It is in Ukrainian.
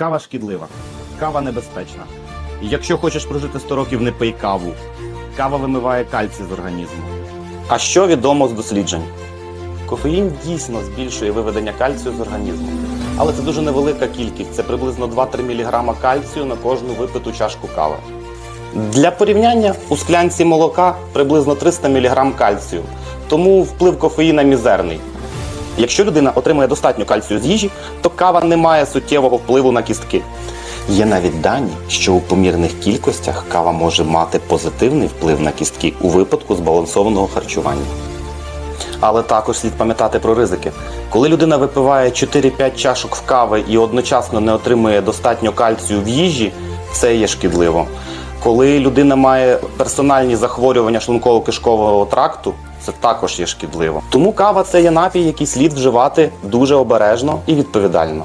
Кава шкідлива, кава небезпечна. Якщо хочеш прожити 100 років, не пий каву. Кава вимиває кальцій з організму. А що відомо з досліджень? Кофеїн дійсно збільшує виведення кальцію з організму. Але це дуже невелика кількість, це приблизно 2-3 мг кальцію на кожну випиту чашку кави. Для порівняння у склянці молока приблизно 300 мг кальцію, тому вплив кофеїна мізерний. Якщо людина отримує достатньо кальцію з їжі, то кава не має суттєвого впливу на кістки. Є навіть дані, що у помірних кількостях кава може мати позитивний вплив на кістки у випадку збалансованого харчування. Але також слід пам'ятати про ризики. Коли людина випиває 4-5 чашок в кави і одночасно не отримує достатньо кальцію в їжі, це є шкідливо. Коли людина має персональні захворювання шлунково-кишкового тракту, це також є шкідливо. Тому кава це є напій, який слід вживати дуже обережно і відповідально.